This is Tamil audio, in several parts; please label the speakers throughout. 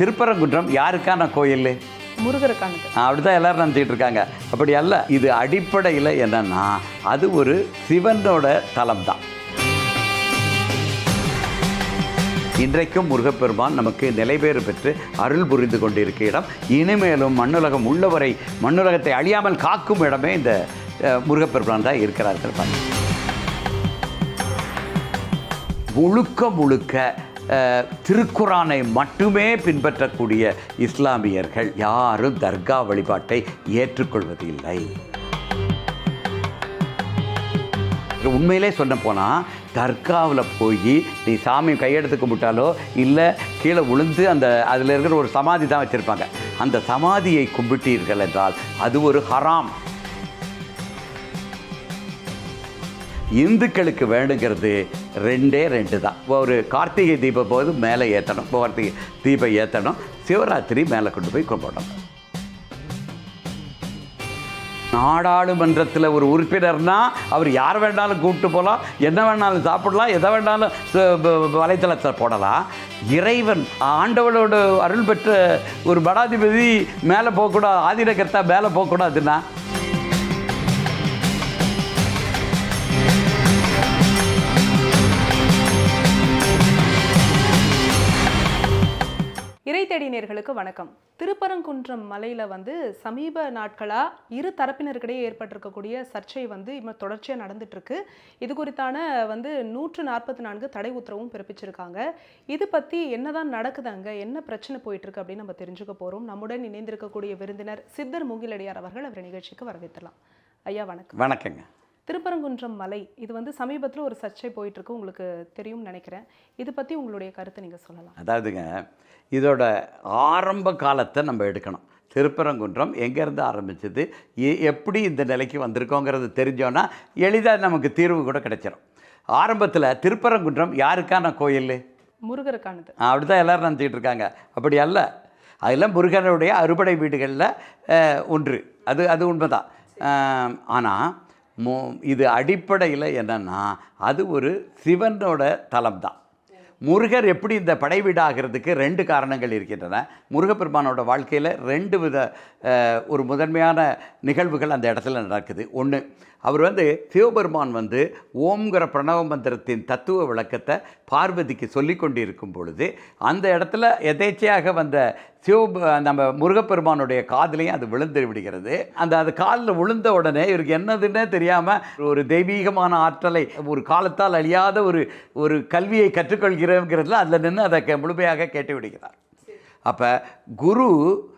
Speaker 1: திருப்பரங்குன்றம் யாருக்கான கோயில்?
Speaker 2: முருகருக்கானது.
Speaker 1: அப்படிதான் எல்லாரும் நினச்சிட்டு இருக்காங்க. அப்படி அல்ல இது அடிப்படையில் என்னன்னா அது ஒரு சிவனோட தலம் தான் இன்றைக்கும் முருகப்பெருமான் நமக்கு நிலைபேறு பெற்று அருள் புரிந்து கொண்டிருக்க இடம். இனிமேலும் மண்ணுலகம் உள்ளவரை மண்ணுலகத்தை அழியாமல் காக்கும் இடமே இந்த முருகப்பெருமான் தான் இருக்கிறார்கள் பாருங்க முழுக்க முழுக்க திருக்குறானை திருக்குரானை மட்டுமே பின்பற்றக்கூடிய இஸ்லாமியர்கள் யாரும் தர்கா வழிபாட்டை ஏற்றுக்கொள்வது இல்லை உண்மையிலே சொல்ல போனால் தர்காவில் போய் நீ சாமி கையெடுத்து கும்பிட்டாலோ இல்லை கீழே விழுந்து அந்த அதில் இருக்கிற ஒரு சமாதி தான் வச்சுருப்பாங்க. அந்த சமாதியை கும்பிட்டீர்கள் என்றால் அது ஒரு ஹராம். இந்துக்களுக்கு வேணுங்கிறது ரெண்டே ரெண்டு தான் ஒரு கார்த்திகை தீபம் போது மேலே ஏற்றணும் கார்த்திகை தீபம் ஏற்றணும் சிவராத்திரி மேலே கொண்டு போய் கும்பிடணும். நாடாளுமன்றத்தில் ஒரு உறுப்பினர்னா அவர் யார் வேண்டாலும் கூப்பிட்டு போகலாம். என்ன வேணாலும் சாப்பிடலாம். எதை வேணாலும் வலைத்தளத்தில் போடலாம். இறைவன் ஆண்டவனோட அருள் பெற்ற ஒரு படாதிபதி மேலே போகக்கூடாது ஆதினகர்த்தா மேலே போகக்கூடாதுன்னா
Speaker 2: இறை வணக்கம். திருப்பரங்குன்றம் மலையில் வந்து சமீப நாட்களாக இரு தரப்பினருக்கிடையே ஏற்பட்டிருக்கக்கூடிய சர்ச்சை வந்து இப்போ தொடர்ச்சியாக நடந்துட்டுருக்கு. இது குறித்தான வந்து நூற்று நாற்பத்தி நான்கு தடை உத்தரவும் பிறப்பிச்சிருக்காங்க. இது பற்றி என்னதான் நடக்குது அங்கே? என்ன பிரச்சனை போயிட்டுருக்கு அப்படின்னு நம்ம தெரிஞ்சுக்க போகிறோம் நம்முடன் இணைந்திருக்கக்கூடிய விருந்தினர் சித்தர் மூங்கிலடியார் அவர்கள் அவர் நிகழ்ச்சிக்கு வரவேற்றலாம் ஐயா வணக்கம்.
Speaker 1: வணக்கங்க.
Speaker 2: திருப்பரங்குன்றம் மலை இது வந்து சமீபத்தில் ஒரு சர்ச்சை போயிட்டு இருக்கு உங்களுக்கு தெரியும்னு நினைக்கிறேன். இது பத்தி உங்களுடைய கருத்தை நீங்க சொல்லலாம்.
Speaker 1: அதாவதுங்க இதோட ஆரம்ப காலத்தை நம்ம எடுக்கணும். திருப்பரங்குன்றம் எங்கேருந்து ஆரம்பிச்சது எ- எப்படி இந்த நிலைக்கு வந்திருக்கோங்கிறது தெரிஞ்சோன்னா எளிதாக நமக்கு தீர்வு கூட கிடைச்சிரும். ஆரம்பத்தில் திருப்பரங்குன்றம் யாருக்கான கோயில்?
Speaker 2: முருகருக்கானது.
Speaker 1: அப்படி தான் எல்லோரும் நினச்சிக்கிட்டு இருக்காங்க. அப்படி அல்ல. அதில் முருகனுடைய அறுபடை வீடுகளில் ஒன்று. அது அது உண்மைதான். ஆனால் மோ இது அடிப்படையில் என்னென்னா அது ஒரு சிவனோட தலம் தான் முருகர் எப்படி இந்த படை வீடாகிறதுக்கு ரெண்டு காரணங்கள் இருக்கின்றன. முருகப்பெருமானோட வாழ்க்கையில் ரெண்டு வித ஒரு முதன்மையான நிகழ்வுகள் அந்த இடத்துல நடக்குது. ஒன்று அவர் வந்து சிவபெருமான் வந்து ஓம்ங்கிற பிரணவ மந்திரத்தின் தத்துவ விளக்கத்தை பார்வதிக்கு சொல்லி கொண்டிருக்கும் பொழுது அந்த இடத்துல எதேச்சையாக வந்த சிவ நம்ம முருகப்பெருமானுடைய காதலையும் அது விழுந்து விடுகிறது. அந்த அது காலில் விழுந்த உடனே இவருக்கு என்னதுன்னே தெரியாமல் ஒரு தெய்வீகமான ஆற்றலை ஒரு காலத்தால் அழியாத ஒரு ஒரு கல்வியை கற்றுக்கொள்கிறோங்கிறதுல அதில் நின்று அதை கே- முழுமையாக கேட்டு விடுகிறார். அப்போ குரு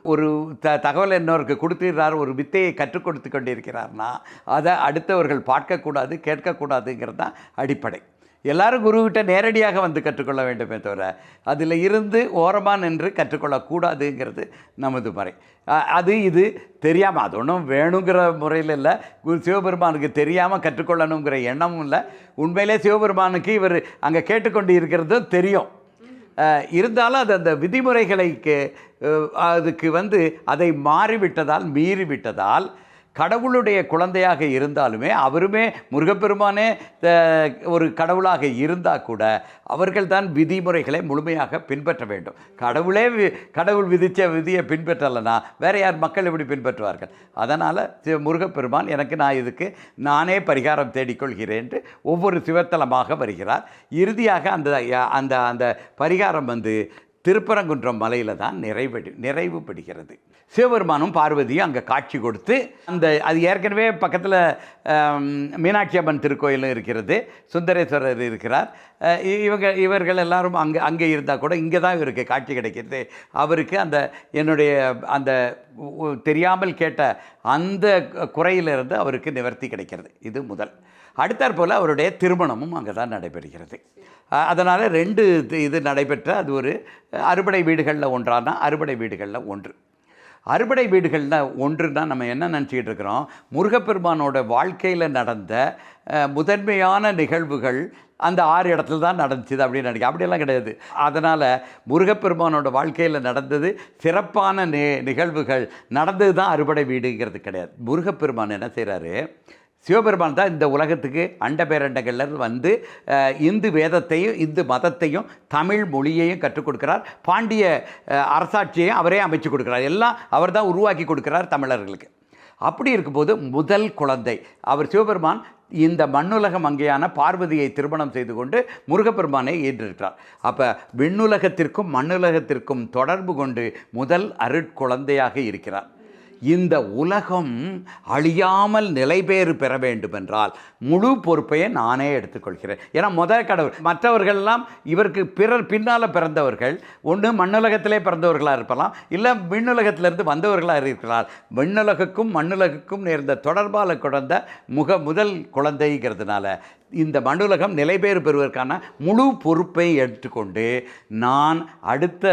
Speaker 1: ஒரு த தகவல் இன்னொருக்கு கொடுத்துறார் ஒரு வித்தையை கற்றுக் கொடுத்து கொண்டிருக்கிறார்னா அதை அடுத்தவர்கள் பார்க்கக்கூடாது கேட்கக்கூடாதுங்கிறது தான் அடிப்படை. எல்லாரும் குருவிட்ட நேரடியாக வந்து கற்றுக்கொள்ள வேண்டுமே தவிர அதில் இருந்து ஓரமாக நின்று கற்றுக்கொள்ளக்கூடாதுங்கிறது நமது முறை. அது இது தெரியாமல் அது ஒன்றும் வேணுங்கிற முறையில் இல்லை. குரு சிவபெருமானுக்கு தெரியாமல் கற்றுக்கொள்ளணுங்கிற எண்ணமும் இல்லை. உண்மையிலே சிவபெருமானுக்கு இவர் அங்கே கேட்டுக்கொண்டு இருக்கிறதும் தெரியும் இருந்தாலும் அது அந்த விதிமுறைகளுக்கு அதுக்கு வந்து அதை மாறிவிட்டதால் மீறிவிட்டதால் கடவுளுடைய குழந்தையாக இருந்தாலுமே அவருமே முருகப்பெருமானே ஒரு கடவுளாக இருந்தால் கூட அவர்கள் தான் விதிமுறைகளை முழுமையாக பின்பற்ற வேண்டும். கடவுளே வி- கடவுள் விதித்த விதியை பின்பற்றலைன்னா வேற யார் மக்கள் எப்படி பின்பற்றுவார்கள்? அதனால் முருகப்பெருமான் எனக்கு நான் இதுக்கு நானே பரிகாரம் தேடிக்கொள்கிறேன் என்று ஒவ்வொரு சிவத்தலமாக வருகிறார். இறுதியாக அந்த அந்த அந்த பரிகாரம் வந்து திருப்பரங்குன்றம் மலையில் தான் நிறைவடி நிறைவுபடுகிறது. சிவபெருமானும் பார்வதியும் அங்கே காட்சி கொடுத்து அந்த அது ஏற்கனவே பக்கத்தில் மீனாட்சி அம்மன் திருக்கோயிலும் இருக்கிறது சுந்தரேஸ்வரர் இருக்கிறார். இ- இவங்க இவர்கள் எல்லாரும் அங்கே அங்கே இருந்தால் கூட இங்கே தான் இவருக்கு காட்சி கிடைக்கிறது. அவருக்கு அந்த என்னுடைய அந்த தெரியாமல் கேட்ட அந்த குறையிலிருந்து அவருக்கு நிவர்த்தி கிடைக்கிறது. இது முதல். அடுத்தாற்போல் அவருடைய திருமணமும் அங்கே தான் நடைபெறுகிறது அதனால் ரெண்டு இது- இது நடைபெற்ற அது ஒரு அறுபடை வீடுகளில் ஒன்றான அறுபடை வீடுகளில் ஒன்று. அறுபடை வீடுகளில் தான் நம்ம என்ன நினச்சிக்கிட்டு இருக்கிறோம்? முருகப்பெருமானோட வாழ்க்கையில் நடந்த முதன்மையான நிகழ்வுகள் அந்த ஆறு இடத்துல தான் நடந்துச்சு அப்படின்னு நினைக்கிறேன். அப்படியெல்லாம் கிடையாது. அதனால் முருகப்பெருமானோட வாழ்க்கையில் நடந்தது சிறப்பான நி நிகழ்வுகள். நடந்தது தான் அறுபடை வீடுங்கிறது கிடையாது. முருகப்பெருமான் என்ன செய்கிறாரு சிவபெருமான் தான் இந்த உலகத்துக்கு அண்ட பேரண்டங்கள்ல வந்து இந்து வேதத்தையும் இந்து மதத்தையும் தமிழ் மொழியையும் கற்றுக் கொடுக்கிறார். பாண்டிய அரசாட்சியையும் அவரே அமைச்சு கொடுக்கிறார். எல்லாம் அவர் தான் உருவாக்கி கொடுக்கிறார் தமிழர்களுக்கு. அப்படி இருக்கும்போது முதல் குழந்தை அவர் சிவபெருமான் இந்த மண்ணுலக மங்கையான பார்வதியை திருமணம் செய்து கொண்டு முருகப்பெருமானை ஏற்றிருக்கிறார். அப்போ விண்ணுலகத்திற்கும் மண்ணுலகத்திற்கும் தொடர்பு கொண்டு முதல் அருட்குழந்தையாக இருக்கிறார். இந்த உலகம் அழியாமல் நிலைபேறு பெற வேண்டுமென்றால் முழு பொறுப்பையே நானே எடுத்துக்கொள்கிறேன். ஏன்னா முதல் கடவுள் மற்றவர்கள்லாம் இவருக்கு பிறர் பின்னால் பிறந்தவர்கள். ஒன்று மண்ணுலகத்திலே பிறந்தவர்களாக இருப்பலாம். இல்லை விண்ணுலகத்திலிருந்து வந்தவர்களாக இருக்கிறார் விண்ணுலகுக்கும் மண்ணுலகுக்கும் நேர்ந்த தொடர்பால் குழந்த முக முதல் குழந்தைங்கிறதுனால. இந்த மண்ணுலகம் நிலைபேறு பெறுவதற்கான முழு பொறுப்பை எடுத்துக்கொண்டு நான் அடுத்த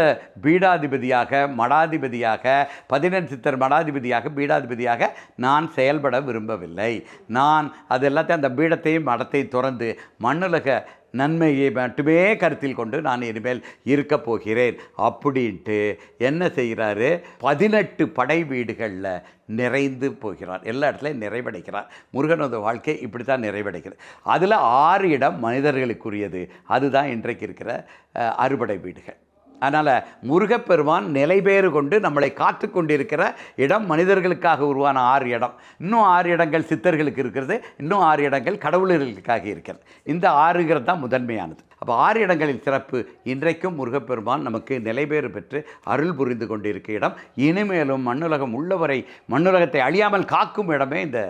Speaker 1: பீடாதிபதியாக மடாதிபதியாக பதினெட்டு சித்தர் மடாதிபதியாக பீடாதிபதியாக நான் செயல்பட விரும்பவில்லை. நான் அது எல்லாத்தையும் அந்த பீடத்தையும் மடத்தையும் திறந்து மண்ணுலக நன்மையை மட்டுமே கருத்தில் கொண்டு நான் இனிமேல் இருக்க போகிறேன் அப்படின்ட்டு என்ன செய்கிறாரு? பதினெட்டு படை வீடுகளில் நிறைந்து போகிறார். எல்லா இடத்துலையும் நிறைவடைகிறார். முருகனோட வாழ்க்கை இப்படி தான் நிறைவடைகிறது. அதில் ஆறு இடம் மனிதர்களுக்குரியது. அதுதான் இன்றைக்கு இருக்கிற அறுபடை வீடுகள். அதனால் முருகப்பெருமான் நிலைபேறு கொண்டு நம்மளை காத்து கொண்டிருக்கிற இடம் மனிதர்களுக்காக உருவான ஆறு இடம். இன்னும் ஆறு இடங்கள் சித்தர்களுக்கு இருக்கிறது. இன்னும் ஆறு இடங்கள் கடவுளர்களுக்காக இருக்கிறது. இந்த ஆறுங்கிறது தான் முதன்மையானது. அப்போ ஆறு இடங்களின் சிறப்பு. இன்றைக்கும் முருகப்பெருமான் நமக்கு நிலைபேறு பெற்று அருள் புரிந்து கொண்டிருக்க இடம். இனிமேலும் மண்ணுலகம் உள்ளவரை மண்ணுலகத்தை அழியாமல் காக்கும் இடமே இந்த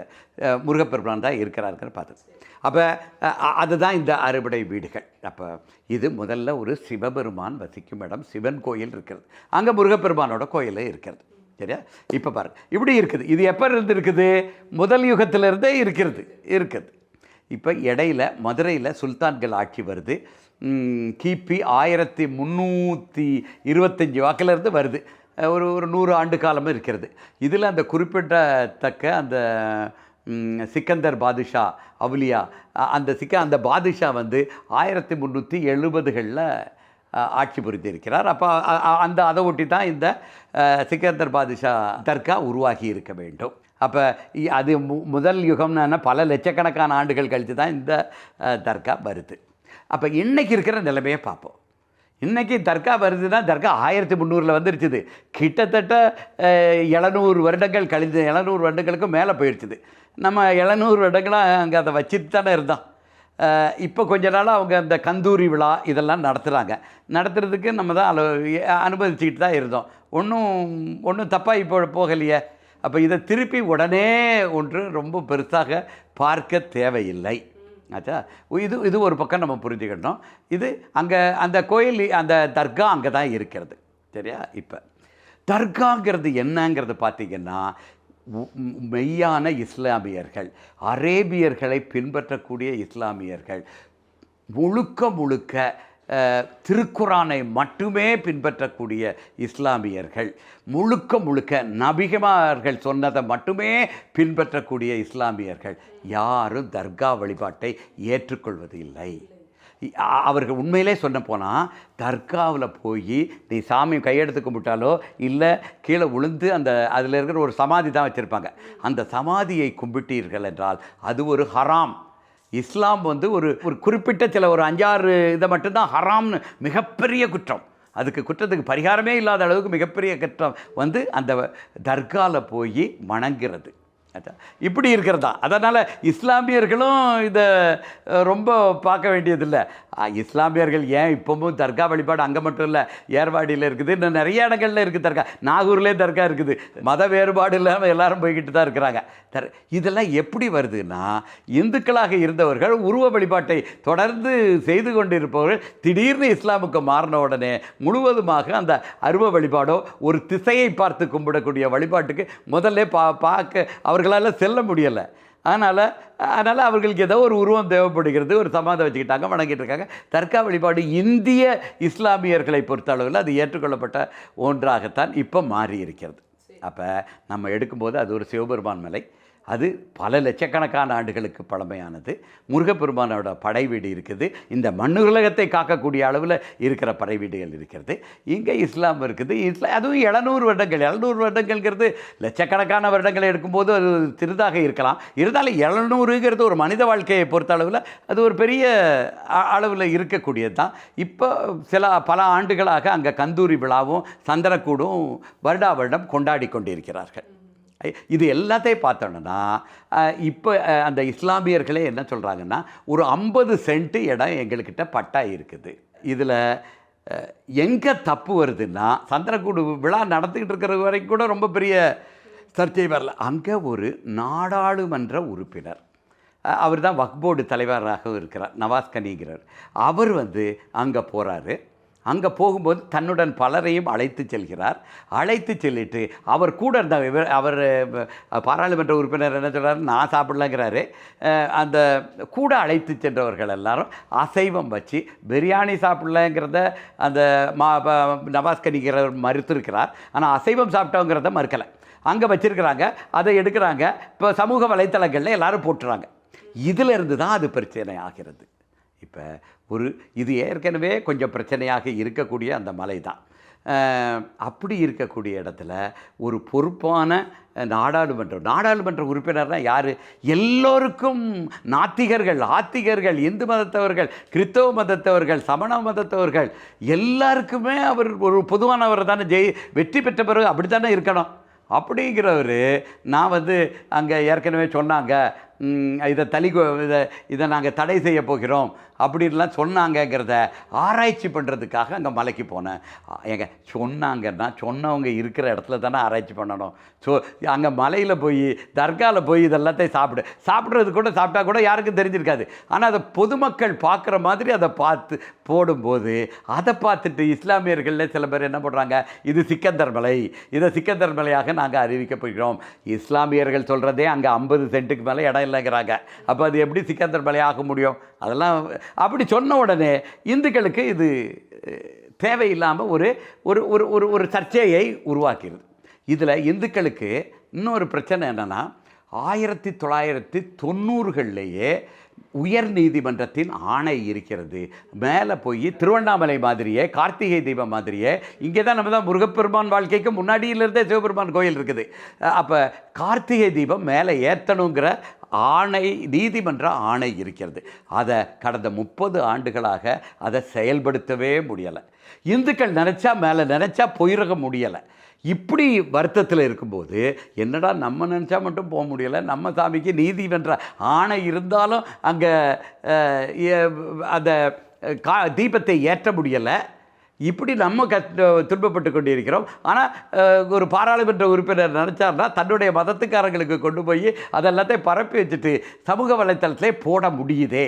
Speaker 1: முருகப்பெருமான் தான் இருக்கிறார்கள் பார்த்தது அப்போ அதுதான் இந்த அறுபடை வீடுகள். அப்போ இது முதல்ல ஒரு சிவபெருமான் வசிக்கும் இடம். சிவன் கோயில் இருக்கிறது. அங்கே முருகப்பெருமானோட கோயிலே இருக்கிறது. சரியா? இப்போ பாருங்க. இப்படி இருக்குது. இது எப்போ இருந்து இருக்குது? முதல் யுகத்திலிருந்தே இருக்கிறது. இருக்குது. இப்போ இடையில மதுரையில் சுல்தான்கள் ஆட்சி வருது. கிபி ஆயிரத்தி முந்நூற்றி இருபத்தஞ்சி வாக்கிலிருந்து வருது. ஒரு ஒரு நூறு ஆண்டு காலமும் இருக்கிறது. இதில் அந்த குறிப்பிடத்தக்க அந்த சிக்கந்தர் பாதுஷா அவுலியா அந்த சிக்க அந்த பாதுஷா வந்து ஆயிரத்தி முந்நூற்றி எழுபதுகளில் ஆட்சி புரிந்திருக்கிறார். அப்போ அந்த அதை ஒட்டி தான் இந்த சிக்கந்தர் பாதுஷா தர்கா உருவாகி இருக்க வேண்டும். அப்போ அது மு முதல் யுகம்னா பல லட்சக்கணக்கான ஆண்டுகள் கழித்து தான் இந்த தர்கா வருது. அப்போ இன்றைக்கி இருக்கிற நிலைமையை பார்ப்போம். இன்றைக்கி தர்கா வருதுன்னா தர்கா ஆயிரத்தி முந்நூறில் வந்துருச்சுது. கிட்டத்தட்ட எழுநூறு வருடங்கள் கழிஞ்சு எழுநூறு வருடங்களுக்கும் மேலே போயிடுச்சுது நம்ம எழுநூறு வருடங்களாக அங்கே அதை வச்சுட்டு தானே இருந்தோம். இப்போ கொஞ்ச நாளாக அவங்க அந்த கந்தூரி விழா இதெல்லாம் நடத்துகிறாங்க நடத்துகிறதுக்கு நம்ம தான் அலோ அனுபவிச்சுக்கிட்டு தான் இருந்தோம். ஒன்றும் ஒன்றும் தப்பாக இப்போ போகலையே. அப்போ இதை திருப்பி உடனே ஒன்று ரொம்ப பெருசாக பார்க்க தேவையில்லை. ஆச்சா? இது இது ஒரு பக்கம் நம்ம புரிஞ்சுக்கிட்டோம் இது அங்கே அந்த கோயில் அந்த தர்கா அங்கே தான் இருக்கிறது. சரியா? இப்போ தர்காங்கிறது என்னங்கிறது பார்த்திங்கன்னா மெய்யான இஸ்லாமியர்கள் அரேபியர்களை பின்பற்றக்கூடிய இஸ்லாமியர்கள் முழுக்க முழுக்க திருக்குறானை திருக்குரானை மட்டுமே பின்பற்றக்கூடிய இஸ்லாமியர்கள் முழுக்க முழுக்க நபிகமார்கள் சொன்னதை மட்டுமே பின்பற்றக்கூடிய இஸ்லாமியர்கள் யாரும் தர்கா வழிபாட்டை ஏற்றுக்கொள்வது இல்லை அவர்கள் உண்மையிலே சொன்ன போனால் தர்காவில் போய் நீ சாமி கையெடுத்து கும்பிட்டாலோ இல்லை கீழே விழுந்து அந்த அதில் இருக்கிற ஒரு சமாதி தான் வச்சுருப்பாங்க. அந்த சமாதியை கும்பிட்டீர்கள் என்றால் அது ஒரு ஹராம். இஸ்லாம் வந்து ஒரு ஒரு குறிப்பிட்ட சில ஒரு அஞ்சாறு இதை மட்டும்தான் ஹராம்னு மிகப்பெரிய குற்றம். அதுக்கு குற்றத்துக்கு பரிகாரமே இல்லாத அளவுக்கு மிகப்பெரிய குற்றம் வந்து அந்த தர்காவில் போய் வணங்குறது. இப்படி இருக்கிறதா? அதனால் இஸ்லாமியர்களும் இதை ரொம்ப பார்க்க வேண்டியதில்லை. இஸ்லாமியர்கள் ஏன் இப்போவும் தர்கா வழிபாடு அங்கே மட்டும் இல்லை ஏர்வாடியில் இருக்குது. இன்னும் நிறைய இடங்கள்ல இருக்குது தர்கா. நாகூர்லேயே தர்கா இருக்குது. மத வேறுபாடு இல்லாமல் எல்லாரும் போய்கிட்டு தான் இருக்கிறாங்க. தர் இதெல்லாம் எப்படி வருதுன்னா இந்துக்களாக இருந்தவர்கள் உருவ வழிபாட்டை தொடர்ந்து செய்து கொண்டிருப்பவர்கள் திடீர்னு இஸ்லாமுக்கு மாறின உடனே முழுவதுமாக அந்த அருவ வழிபாடோ ஒரு திசையை பார்த்து கும்பிடக்கூடிய வழிபாட்டுக்கு முதல்ல பா பார்க்க அவர்களால் செல்ல முடியலை. அதனால் அதனால் அவர்களுக்கு ஏதோ ஒரு உருவம் தேவைப்படுகிறது ஒரு சமாதம் வச்சுக்கிட்டாங்க வணங்கிட்டு இருக்காங்க. தர்கா வழிபாடு இந்திய இஸ்லாமியர்களை பொறுத்த அளவில் அது ஏற்றுக்கொள்ளப்பட்ட ஒன்றாகத்தான் இப்போ மாறி இருக்கிறது அப்போ நம்ம எடுக்கும்போது அது ஒரு சிவபெருமான் மலை. அது பல லட்சக்கணக்கான ஆண்டுகளுக்கு பழமையானது. முருகப்பெருமானோட படை வீடு இருக்குது. இந்த மண்ணுலகத்தை காக்கக்கூடிய அளவில் இருக்கிற படை வீடுகள் இருக்கிறது. இங்கே இஸ்லாம் இருக்குது. இஸ்லாம் அதுவும் எழுநூறு வருடங்கள். எழுநூறு வருடங்கள்ங்கிறது லட்சக்கணக்கான வருடங்களை எடுக்கும்போது அது சிறிதாக இருக்கலாம். இருந்தாலும் எழுநூறுங்கிறது ஒரு மனித வாழ்க்கையை பொறுத்த அளவில் அது ஒரு பெரிய அளவில் இருக்கக்கூடியது தான். இப்போ சில பல ஆண்டுகளாக அங்கே கந்தூரி விழாவும் சந்தனக்கூடும் வருடா வருடம் கொண்டாடி கொண்டிருக்கிறார்கள். இது எல்லாத்தையும் பார்த்தோன்னா இப்போ அந்த இஸ்லாமியர்களே என்ன சொல்கிறாங்கன்னா ஒரு ஐம்பது சென்ட்டு இடம் எங்கள்கிட்ட பட்டா இருக்குது. இதில் எங்கே தப்பு வருதுன்னா சந்திரக்கூடு விழா நடத்திக்கிட்டு இருக்கிற வரைக்கும் கூட ரொம்ப பெரிய சர்ச்சை வரல. அங்கே ஒரு நாடாளுமன்ற உறுப்பினர் அவர் தான் வக்போர்டு தலைவராகவும் இருக்கிறார் நவாஸ் கனிங்கிறார் அவர் வந்து அங்கே போகிறாரு அங்கே போகும்போது தன்னுடன் பலரையும் அழைத்து செல்கிறார். அழைத்து செல்லிட்டு அவர் கூட இருந்த இவர் அவர் பாராளுமன்ற உறுப்பினர் என்ன சொல்கிறார் நான் சாப்பிடலங்கிறாரு. அந்த கூட அழைத்து சென்றவர்கள் எல்லாரும் அசைவம் வச்சு பிரியாணி சாப்பிடலங்கிறத அந்த மா ப- நவாஸ் மறுத்திருக்கிறார். ஆனால் அசைவம் சாப்பிட்டோங்கிறத மறுக்கலை. அங்கே வச்சுருக்கிறாங்க. அதை எடுக்கிறாங்க. இப்போ சமூக வலைத்தளங்களில் எல்லோரும் போட்டுறாங்க. இதிலிருந்து தான் அது பிரச்சனை ஆகிறது இப்போ ஒரு இது ஏற்கனவே கொஞ்சம் பிரச்சனையாக இருக்கக்கூடிய அந்த மலை தான் அப்படி இருக்கக்கூடிய இடத்துல ஒரு பொறுப்பான நாடாளுமன்றம் நாடாளுமன்ற உறுப்பினர்னால் யார்? எல்லோருக்கும் நாத்திகர்கள் ஆத்திகர்கள் இந்து மதத்தவர்கள் கிறிஸ்தவ மதத்தவர்கள் சமண மதத்தவர்கள் எல்லாருக்குமே அவர் ஒரு பொதுவானவர் தானே ஜெய் வெற்றி பெற்ற பிறகு அப்படி தானே இருக்கணும். அப்படிங்கிறவர் நான் வந்து அங்கே ஏற்கனவே சொன்னாங்க இதை தளி இதை இதை நாங்கள் தடை செய்ய போகிறோம் அப்படின்லாம் சொன்னாங்கங்கிறத ஆராய்ச்சி பண்ணுறதுக்காக அங்கே மலைக்கு போனேன். எங்க சொன்னாங்கன்னா சொன்னவங்க இருக்கிற இடத்துல தானே ஆராய்ச்சி பண்ணணும். ஸோ அங்கே மலையில் போய் தர்காவில் போய் இதெல்லாத்தையும் சாப்பிடு சாப்பிட்றது கூட சாப்பிட்டா கூட யாருக்கும் தெரிஞ்சிருக்காது. ஆனால் அதை பொதுமக்கள் பார்க்குற மாதிரி அதை பார்த்து போடும்போது அதை பார்த்துட்டு இஸ்லாமியர்களில் சில பேர் என்ன பண்ணுறாங்க இது சிக்கந்தர் மலை இதை சிக்கந்தர் மலையாக நாங்கள் அறிவிக்க போகிறோம். இஸ்லாமியர்கள் சொல்கிறதே அங்கே ஐம்பது சென்ட்டுக்கு மேலே இடம் இல்லைங்கிறாங்க அப்போ அது எப்படி சிக்கந்தர் மலை ஆக முடியும்? அதெல்லாம் அப்படி சொன்ன உடனே இந்துக்களுக்கு இது தேவையில்லாமல் ஒரு ஒரு ஒரு ஒரு ஒரு சர்ச்சையை உருவாக்கிடுது இதில் இந்துக்களுக்கு இன்னொரு பிரச்சனை என்னென்னா ஆயிரத்தி தொள்ளாயிரத்தி தொண்ணூறுகள்லேயே உயர் நீதிமன்றத்தின் ஆணை இருக்கிறது. மேலே போய் திருவண்ணாமலை மாதிரியே கார்த்திகை தீபம் மாதிரியே இங்கே தான் நம்ம தான் முருகப்பெருமான் வாழ்க்கைக்கு முன்னாடியிலிருந்தே சிவபெருமான் கோயில் இருக்குது. அப்போ கார்த்திகை தீபம் மேலே ஏற்றணுங்கிற ஆணை நீதிமன்ற ஆணை இருக்கிறது. அதை கடந்த முப்பது ஆண்டுகளாக அதை செயல்படுத்தவே முடியலை. இந்துக்கள் நினச்சா மேலே நினச்சா போயிரக முடியலை. இப்படி வருத்தத்தில் இருக்கும்போது என்னடா நம்ம நினச்சா மட்டும் போக முடியலை நம்ம சாமிக்கு நீதிமன்ற ஆணை இருந்தாலும் அங்கே அந்த கா தீபத்தை ஏற்ற முடியலை. இப்படி நம்ம கஷ்ட துன்பப்பட்டு கொண்டிருக்கிறோம். ஆனால் ஒரு பாராளுமன்ற உறுப்பினர் நினச்சார்னா தன்னுடைய மதத்துக்காரங்களுக்கு கொண்டு போய் அதெல்லாத்தையும் பரப்பி வச்சுட்டு சமூக வலைத்தளத்திலே போட முடியுதே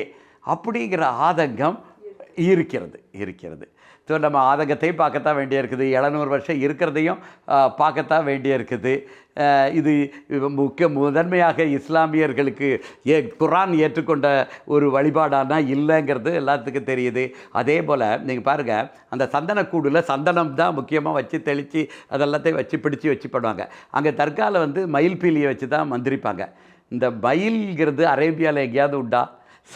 Speaker 1: அப்படிங்கிற ஆதங்கம் இருக்கிறது இருக்கிறது. ஸோ நம்ம ஆதங்கத்தையும் பார்க்கத்தான் வேண்டிய இருக்குது எழுநூறு வருஷம் இருக்கிறதையும் பார்க்கத்தான் வேண்டிய இருக்குது இது முக்கிய முதன்மையாக இஸ்லாமியர்களுக்கு ஏ குரான் ஏற்றுக்கொண்ட ஒரு வழிபாடானா இல்லைங்கிறது எல்லாத்துக்கும் தெரியுது. அதே போல் நீங்கள் பாருங்கள் அந்த சந்தனக்கூடில் சந்தனம் தான் முக்கியமாக வச்சு தெளித்து அதெல்லாத்தையும் வச்சு பிடிச்சி வச்சு பண்ணுவாங்க அங்கே தற்காலம் வந்து மயில் பீலியை வச்சு தான் மந்திரிப்பாங்க. இந்த மயில்ங்கிறது அரேபியாவில் எங்கேயாவது உண்டா?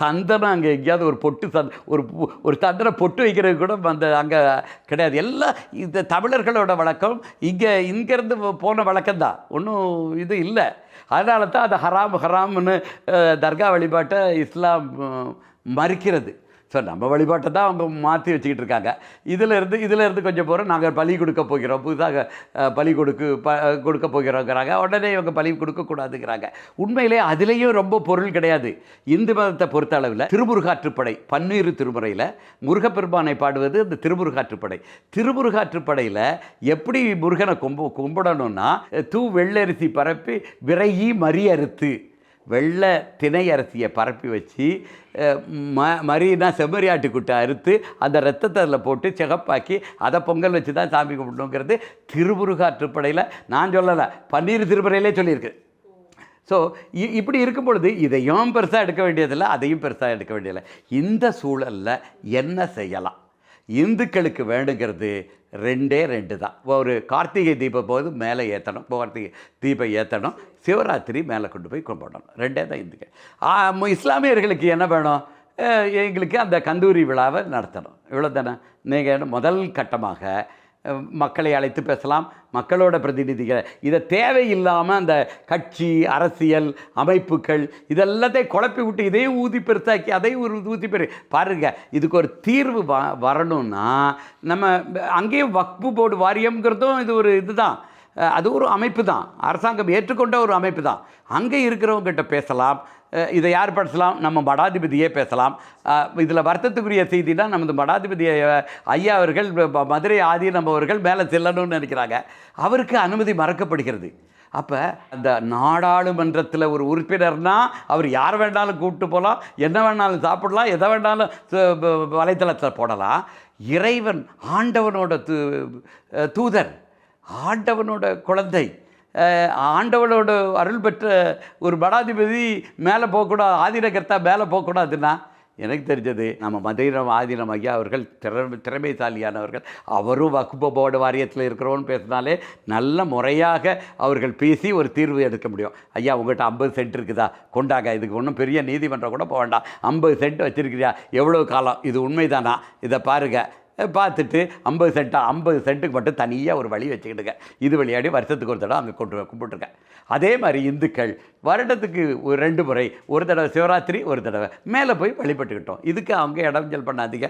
Speaker 1: சந்தனம் அங்கே எங்கேயாவது ஒரு பொட்டு சந்த ஒரு ஒரு சந்தன பொட்டு வைக்கிறது கூட அந்த அங்கே கிடையாது. எல்லாம் இந்த தமிழர்களோட வழக்கம் இங்கே இங்கேருந்து போன வழக்கம் தான் ஒன்றும் இது இல்லை. அதனால தான் அது ஹராம் ஹராம்னு தர்கா வழிபாட்டை இஸ்லாம் மறுக்கிறது. ஸோ நம்ம வழிபாட்டை தான் அவங்க மாற்றி வச்சுக்கிட்டு இருக்காங்க இதிலேருந்து இதிலேருந்து கொஞ்சம் போகிறோம் நாங்கள் பலி கொடுக்க போகிறோம். புதுசாக பலி கொடுக்கு ப கொடுக்க போகிறோங்கிறாங்க. உடனே இவங்க பலி கொடுக்கக்கூடாதுங்கிறாங்க உண்மையிலே அதுலேயும் ரொம்ப பொருள் கிடையாது. இந்து மதத்தை பொறுத்த அளவில் திருமுருகாற்றுப்படை பன்னீர் திருமுறையில் முருகப்பெருமானை பாடுவது இந்த திருமுருகாற்றுப்படை. திருமுருகாற்றுப்படையில் எப்படி முருகனை கும்ப கும்பிடணும்னா தூ வெள்ளரிசி பரப்பி விரையி மறியறுத்து. வெள்ளை திணை அரிசியை பரப்பி வச்சு ம ம மரினா செம்மறியாட்டுக்குட்டை அறுத்து அந்த ரத்தத்தை அதில் போட்டு சிகப்பாக்கி அதை பொங்கல் வச்சு தான் சாமி கும்பிடணுங்கிறது திருமுருகாற்றுப்படையில் நான் சொல்லலை பன்னீர் திருப்படையிலே சொல்லியிருக்கு. ஸோ இப்படி இருக்கும் பொழுது இதையும் பெருசாக எடுக்க வேண்டியதில்லை அதையும் பெருசாக எடுக்க வேண்டியதில்லை. இந்த சூழலில் என்ன செய்யலாம்? இந்துக்களுக்கு வேணுங்கிறது ரெண்டே ரெண்டு தான். ஒரு கார்த்திகை தீபம் போது மேலே ஏற்றணும் கார்த்திகை தீபம் ஏற்றணும் சிவராத்திரி மேலே கொண்டு போய் கும்பிடணும். ரெண்டே தான் இந்துக்கள். இஸ்லாமியர்களுக்கு என்ன வேணும்? எங்களுக்கு அந்த கந்தூரி விழாவை நடத்தணும். இவ்வளோ தானே நீங்கள் முதல் கட்டமாக மக்களை அழைத்து பேசலாம் மக்களோட பிரதிநிதிகள். இதை தேவையில்லாமல் அந்த கட்சி அரசியல் அமைப்புகள் இதெல்லாத்தையும் குழப்பி விட்டு இதையும் ஊதி பெருசாக்கி அதையும் ஒரு ஊதி பெரு பாருங்க இதுக்கு ஒரு தீர்வு வ வரணும்னா நம்ம அங்கேயும் வக்பு போர்டு வாரியம்ங்கிறதும் இது ஒரு இதுதான். அது ஒரு அமைப்பு தான் அரசாங்கம் ஏற்றுக்கொண்ட ஒரு அமைப்பு தான் அங்கே இருக்கிறவங்ககிட்ட பேசலாம். இதை யார் பேசலாம் நம்ம மடாதிபதியே பேசலாம். இதில் வருத்தத்துக்குரிய செய்தினா நமது மடாதிபதி ஐயா அவர்கள் மதுரை ஆதீனம் அவர்கள் மேலே செல்லணும்னு நினைக்கிறாங்க. அவருக்கு அனுமதி மறக்கப்படுகிறது. அப்போ அந்த நாடாளுமன்றத்தில் ஒரு உறுப்பினர்னா அவர் யார் வேணாலும் கூப்பிட்டு போகலாம் என்ன வேணாலும் சாப்பிடலாம். எதை வேணாலும் வலைத்தளத்தில் போடலாம். இறைவன் ஆண்டவனோட தூ தூதர். ஆண்டவனோட குழந்தை ஆண்டவனோட அருள் பெற்ற ஒரு படாதிபதி மேலே போகக்கூடாது ஆதினகர்த்தா மேலே போகக்கூடாதுன்னா எனக்கு தெரிஞ்சது நம்ம மதுரம் ஆதீனம் ஐயா அவர்கள் திறமை திறமைசாலியானவர்கள் அவரும் வகுப்பு போர்டு வாரியத்தில் இருக்கிறோன்னு பேசினாலே நல்ல முறையாக அவர்கள் பேசி ஒரு தீர்வு எடுக்க முடியும். ஐயா உங்கள்கிட்ட ஐம்பது சென்ட் இருக்குதா? கொண்டாங்க. இதுக்கு ஒன்றும் பெரிய நீதிமன்றம் கூட போக வேண்டாம். ஐம்பது சென்ட் வச்சுருக்கிறியா? எவ்வளோ காலம்? இது உண்மைதானா? இதை பாருங்கள் பார்த்துட்டு ஐம்பது சென்ட்டா ஐம்பது சென்ட்டுக்கு மட்டும் தனியாக ஒரு வழி வச்சுக்கிடுங்க இது வழியாடி வருஷத்துக்கு ஒரு தடவை அங்கே கொண்டு கும்பிட்டுருக்கேன். அதே மாதிரி இந்துக்கள் வருடத்துக்கு ஒரு ரெண்டு முறை ஒரு தடவை சிவராத்திரி ஒரு தடவை. மேலே போய் வழிபட்டுக்கிட்டோம். இதுக்கு அவங்க இடைஞ்சல் பண்ணாதீங்க.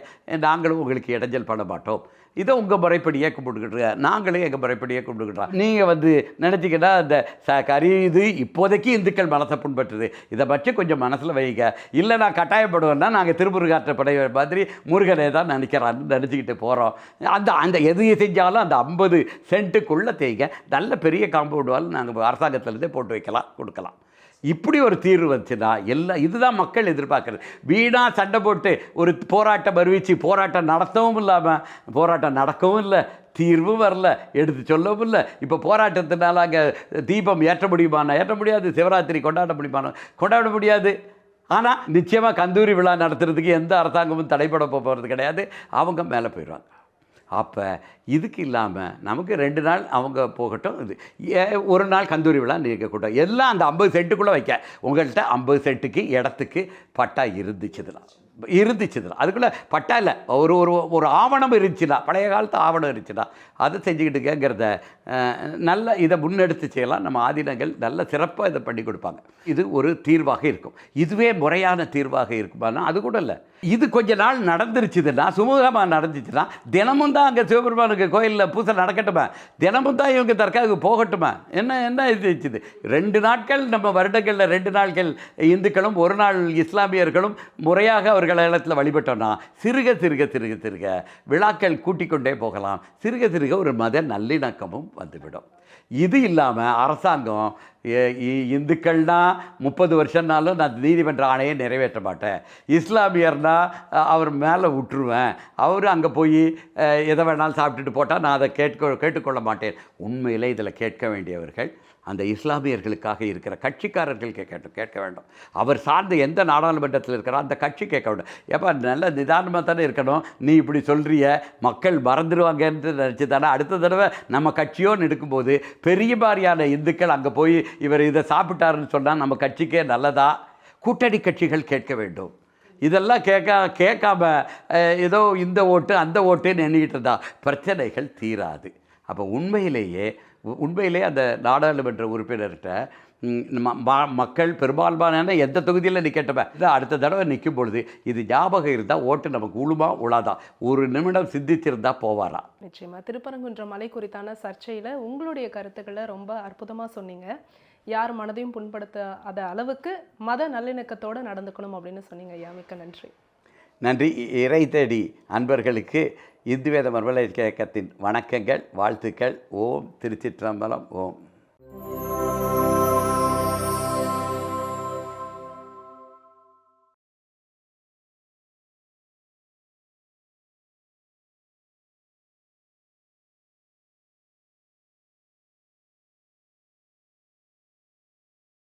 Speaker 1: நாங்களும் உங்களுக்கு இடைஞ்சல் பண்ண மாட்டோம். இதை உங்கள் முறைப்படியே கும்பிட்டுக்கிட்டு நாங்களும் எங்கள் முறைப்படியே கும்பிட்டுக்கிட்டோம் நீங்கள் வந்து நினச்சிக்கிட்டா அந்த ச கறி இது இப்போதைக்கு இந்துக்கள் மனசை புண்பட்டுது இதை பற்றி கொஞ்சம் மனசில் வைங்க. இல்லை நான் கட்டாயப்படுவேன்னா நாங்கள் திருமுருகாற்ற படை மாதிரி முருகனை தான் நினைக்கிறான்னு நினச்சிக்கிட்டு போகிறோம் அந்த அந்த எது செஞ்சாலும் அந்த ஐம்பது சென்ட்டுக்குள்ளே தேய்ங்க. நல்ல பெரிய காம்பவுண்ட் வால் நாங்கள் அரசாங்கத்திலேருந்தே போட்டு வைக்கலாம் கொடுக்கலாம். இப்படி ஒரு தீர்வு வந்துச்சுன்னா எல்லாம் இதுதான் மக்கள் எதிர்பார்க்குறது. வீணாக சண்டை போட்டு ஒரு போராட்டம் அறிவிச்சு போராட்டம் நடத்தவும் இல்லாமல் போராட்டம் நடக்கவும் இல்லை தீர்வும் வரல எடுத்து சொல்லவும் இல்லை. இப்போ போராட்டத்தினால அங்கே தீபம் ஏற்ற முடியுமானா ஏற்ற முடியாது. சிவராத்திரி கொண்டாட முடியுமானா கொண்டாட முடியாது. ஆனால் நிச்சயமாக கந்தூரி விழா நடத்துறதுக்கு எந்த அரசாங்கமும் தடைப்பட போகிறது கிடையாது. அவங்க மேலே போயிடுவாங்க. அப்போ இதுக்கு இல்லாமல் நமக்கு ரெண்டு நாள் அவங்க போகட்டும் இது ஏ- ஒரு நாள் கந்தூரி விழா இருக்கக்கூடாது எல்லாம் அந்த ஐம்பது சென்ட்டுக்குள்ளே வைக்க. உங்கள்கிட்ட ஐம்பது சென்ட்டுக்கு இடத்துக்கு பட்டா இருந்துச்சுதுலாம் இருந்துச்சுதுலாம் அதுக்குள்ளே பட்டா இல்லை. ஒரு ஒரு ஒரு ஆவணம் இருந்துச்சுன்னா பழைய காலத்து ஆவணம் இருந்துச்சுன்னா அதை செஞ்சுக்கிட்டுங்கிறத நல்ல இதை முன்னெடுத்து செய்யலாம். நம்ம ஆதீனங்கள் நல்ல சிறப்பாக இதை பண்ணி கொடுப்பாங்க. இது ஒரு தீர்வாக இருக்கும். இதுவே முறையான தீர்வாக இருக்குமானா அது கூட இல்லை. இது கொஞ்ச நாள் நடந்துருச்சுதுன்னா சுமூகமாக நடந்துச்சுன்னா தினமும் தான் அங்கே சிவபெருமானுக்கு கோயிலில் பூசை நடக்கட்டுமா? தினமும் தான் இவங்க தற்காவுக்கு போகட்டுமா? என்ன என்ன இது வச்சுது ரெண்டு நாட்கள் நம்ம வருடங்களில் ரெண்டு நாட்கள் இந்துக்களும் ஒரு நாள் இஸ்லாமியர்களும் முறையாக அவர்கள் இடத்துல வழிபட்டோன்னா சிறுக சிறுக சிறுக சிறுக விழாக்கள் கூட்டிக் கொண்டே போகலாம். சிறுக சிறுக ஒரு மத நல்லிணக்கமும் வந்துவிடும். இது இல்லாமல் அரசாங்கம் இந்துக்கள்னால் இ- முப்பது வருஷம்னாலும் நான் நீதிமன்ற ஆணையை நிறைவேற்ற மாட்டேன். இஸ்லாமியர்னால் அவர் மேலே விட்டுருவேன் அவர் அங்கே போய் எதை வேணாலும் சாப்பிட்டுட்டு போட்டால் நான் அதை கேட்க கேட்டுக்கொள்ள மாட்டேன். உண்மையிலே இதில் கேட்க வேண்டியவர்கள் அந்த இஸ்லாமியர்களுக்காக இருக்கிற கட்சிக்காரர்கள் கேட்க கேட்க வேண்டும். அவர் சார்ந்த எந்த நாடாளுமன்றத்தில் இருக்கிறோ அந்த கட்சி கேட்க வேண்டும். ஏப்பா நல்ல நிதானமாக தானே இருக்கணும். நீ இப்படி சொல்கிறிய மக்கள் மறந்துடுவாங்கன்னு நினச்சி தானே அடுத்த தடவை நம்ம கட்சியோன்னு எடுக்கும்போது பெரிய மாதிரியான இந்துக்கள் அங்கே போய் இவர் இதை சாப்பிட்டாருன்னு சொன்னால் நம்ம கட்சிக்கே நல்லதா? கூட்டணி கட்சிகள் கேட்க வேண்டும். இதெல்லாம் கேட்க கேட்காம ஏதோ இந்த ஓட்டு அந்த ஓட்டுன்னு எண்ணிக்கிட்டு இருந்தா பிரச்சனைகள் தீராது. அப்போ உண்மையிலேயே உ- உண்மையிலேயே அந்த நாடாளுமன்ற உறுப்பினர்கிட்ட ம- மக்கள் பெரும்பான்மையான எந்த தொகுதியில் நிற்கட்டுமே இதை அடுத்த தடவை நிற்கும் பொழுது இது ஞாபகம் இருந்தால் ஓட்டு நமக்கு உழுமா உழாதா? ஒரு நிமிடம் சிந்தித்திருந்தால் போவாரா?
Speaker 2: நிச்சயமாக திருப்பரங்குன்ற மலை குறித்தான சர்ச்சையில் உங்களுடைய கருத்துக்களை ரொம்ப அற்புதமாக சொன்னீங்க. யார் மனதையும் புண்படுத்தாத அளவுக்கு மத நல்லிணக்கத்தோடு நடந்துக்கணும் அப்படின்னு சொன்னீங்க. ஐயா மிக்க நன்றி.
Speaker 1: நன்றி. இறை தேடி அன்பர்களுக்கு இந்து வேத மறுமலை இயக்கத்தின் வணக்கங்கள் வாழ்த்துக்கள். ஓம் திருச்சிற்றம்பலம். ஓம்.